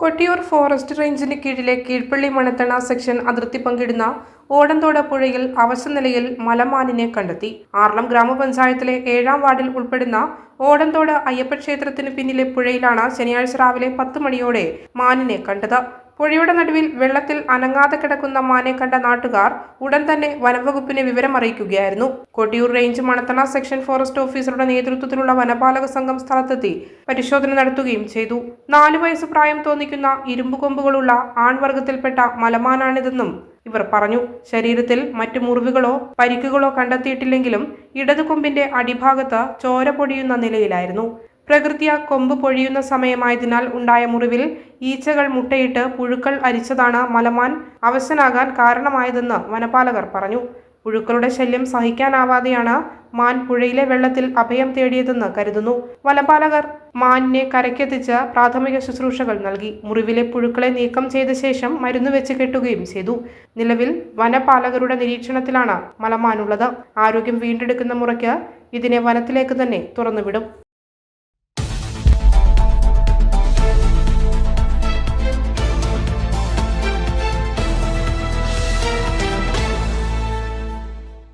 Kottiyoor forest റേഞ്ചിന് കീഴിലെ Keezhpally Manathana section അതിർത്തി പങ്കിടുന്ന ഓടന്തോട് പുഴയിൽ അവശനിലയിൽ മലമാനിനെ കണ്ടെത്തി. ആർളം ഗ്രാമപഞ്ചായത്തിലെ ഏഴാം വാർഡിൽ ഉൾപ്പെടുന്ന ഓടന്തോട് അയ്യപ്പക്ഷേത്രത്തിന് പിന്നിലെ പുഴയിലാണ് ശനിയാഴ്ച രാവിലെ പത്ത് മണിയോടെ മാനിനെ കണ്ടത്. പുഴയുടെ നടുവിൽ വെള്ളത്തിൽ അനങ്ങാതെ കിടക്കുന്ന മാനെ കണ്ട നാട്ടുകാർ ഉടൻ തന്നെ വനംവകുപ്പിനെ വിവരം അറിയിക്കുകയായിരുന്നു Kottiyoor range Manathana section forest ഓഫീസറുടെ നേതൃത്വത്തിലുള്ള വനപാലക സംഘം സ്ഥലത്തെത്തി പരിശോധന നടത്തുകയും ചെയ്തു. നാലു വയസ്സ് പ്രായം തോന്നിക്കുന്ന ഇരുമ്പുകൊമ്പുകളുള്ള ആൺവർഗത്തിൽപ്പെട്ട മലമാനാണിതെന്നും ഇവർ പറഞ്ഞു. ശരീരത്തിൽ മറ്റു മുറിവുകളോ പരിക്കുകളോ കണ്ടെത്തിയിട്ടില്ലെങ്കിലും ഇടതുകൊമ്പിന്റെ അടിഭാഗത്ത് ചോര പൊടിയുന്ന നിലയിലായിരുന്നു. പ്രകൃതിയ കൊമ്പ് പൊഴിയുന്ന സമയമായതിനാൽ ഉണ്ടായ മുറിവിൽ ഈച്ചകൾ മുട്ടയിട്ട് പുഴുക്കൾ അരിച്ചതാണ് മലമാൻ അവശനാകാൻ കാരണമായതെന്ന് വനപാലകർ പറഞ്ഞു. പുഴുക്കളുടെ ശല്യം സഹിക്കാനാവാതെയാണ് മാൻ പുഴയിലെ വെള്ളത്തിൽ അഭയം തേടിയതെന്ന് കരുതുന്നു. വനപാലകർ മാനിനെ കരയ്ക്കെത്തിച്ച് പ്രാഥമിക ശുശ്രൂഷകൾ നൽകി. മുറിവിലെ പുഴുക്കളെ നീക്കം ചെയ്ത ശേഷം മരുന്ന് വെച്ച് കെട്ടുകയും ചെയ്തു. നിലവിൽ വനപാലകരുടെ നിരീക്ഷണത്തിലാണ് മലമാനുള്ളത്. ആരോഗ്യം വീണ്ടെടുക്കുന്ന മുറയ്ക്ക് ഇതിനെ വനത്തിലേക്ക് തന്നെ തുറന്നുവിടും.